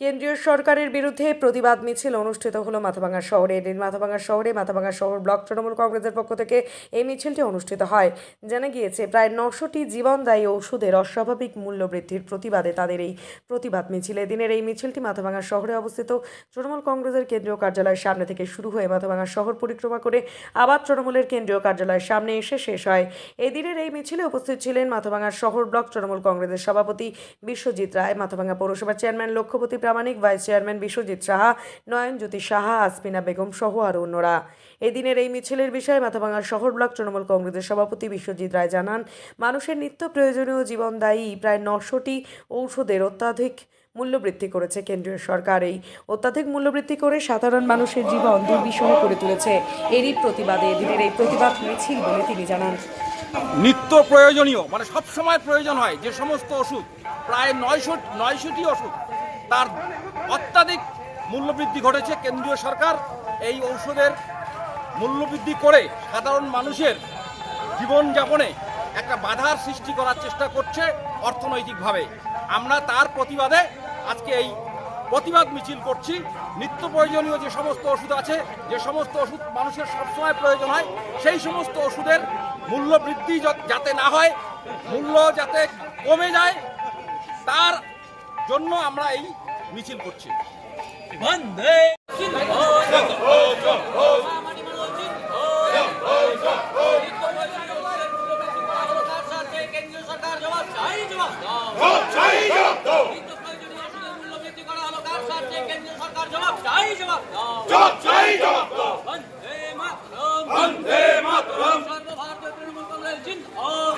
কেন্দ্রীয় সরকারের বিরুদ্ধে প্রতিবাদ মিছিল অনুষ্ঠিত হলো মাথাভাঙা শহরে। এদিন মাথাভাঙা শহরে, মাথাভাঙ্গা শহর ব্লক তৃণমূল কংগ্রেসের পক্ষ থেকে এই মিছিলটি অনুষ্ঠিত হয়। জানা গিয়েছে, প্রায় নশোটি জীবনদায়ী ওষুধের অস্বাভাবিক মূল্য বৃদ্ধির প্রতিবাদে তাদের এই প্রতিবাদ মিছিল। এদিনের এই মিছিলটি মাথাভাঙা শহরে অবস্থিত। তৃণমূল কংগ্রেসের কেন্দ্রীয় কার্যালয়ের সামনে থেকে শুরু হয়ে মাথাভাঙা শহর পরিক্রমা করে আবার তৃণমূলের কেন্দ্রীয় কার্যালয়ের সামনে এসে শেষ হয়। এদিনের এই মিছিলে উপস্থিত ছিলেন মাথাভাঙা শহর ব্লক তৃণমূল কংগ্রেসের সভাপতি বিশ্বজিৎ রায়, মাথাভাঙ্গা পৌরসভার chairman Lakshyapati Pramanik vice chairman Biswajit Saha Nayanjyoti Saha, Asmina Begum সহ আরও অন্যরা। এদিনের এই মিছিলের বিষয়ে মাথাভাঙা শহর ব্লক তৃণমূল কংগ্রেসের সভাপতি বিশ্বজিৎ রায় জানান, মানুষের নিত্য প্রয়োজনীয় জীবনদায়ী প্রায় নশোটি ঔষধের অত্যাধিক মূল্যবৃদ্ধি করেছে কেন্দ্রীয় সরকার। এই অত্যাধিক মূল্যবৃদ্ধি করে সাধারণ মানুষের জীবন দুর্বিষহ করে তুলেছে। এরই প্রতিবাদে এদিনের এই প্রতিবাদ মিছিল বলে তিনি জানান। নিত্য প্রয়োজনীয় মানে সব সময় প্রয়োজন হয় যে সমস্ত ওষুধ, প্রায় নয়শো নয়শোটি ওষুধ তার অত্যাধিক মূল্যবৃদ্ধি ঘটেছে কেন্দ্রীয় সরকার। এই ঔষধের মূল্যবৃদ্ধি করে সাধারণ মানুষের জীবনযাপনে একটা বাধার সৃষ্টি করার চেষ্টা করছে অর্থনৈতিকভাবে। আমরা তার প্রতিবাদে আজকে এই প্রতিবাদ মিছিল করছি। নিত্য প্রয়োজনীয় যে সমস্ত ওষুধ আছে, যে সমস্ত ওষুধ মানুষের সবসময় প্রয়োজন হয়, সেই সমস্ত ওষুধের মূল্য বৃদ্ধি যাতে না হয়, মূল্য যাতে কমে যায়, তার জন্য আমরা এই মিছিল করছি। বন্দে জবাব চাই জবাব দাও নিত্য প্রয়োজনীয় ওষুধের মূল্য বৃদ্ধি করা হলো কার স্বার্থে কেন্দ্রীয় সরকার জবাব চাই জবাব দাও বন্দে মাতরম। বন্দে মাতরম। সর্বভারতীয় তৃণমূল কংগ্রেস জিন্দাবাদ।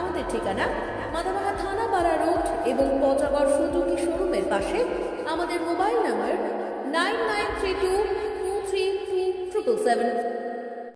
আমাদের ঠিকানা মাদামাহা থানাপাড়া রোড এবং পচাগড় সুজুকি শোরুমের পাশে আমাদের mobile number nine nine three two two three three triple seven.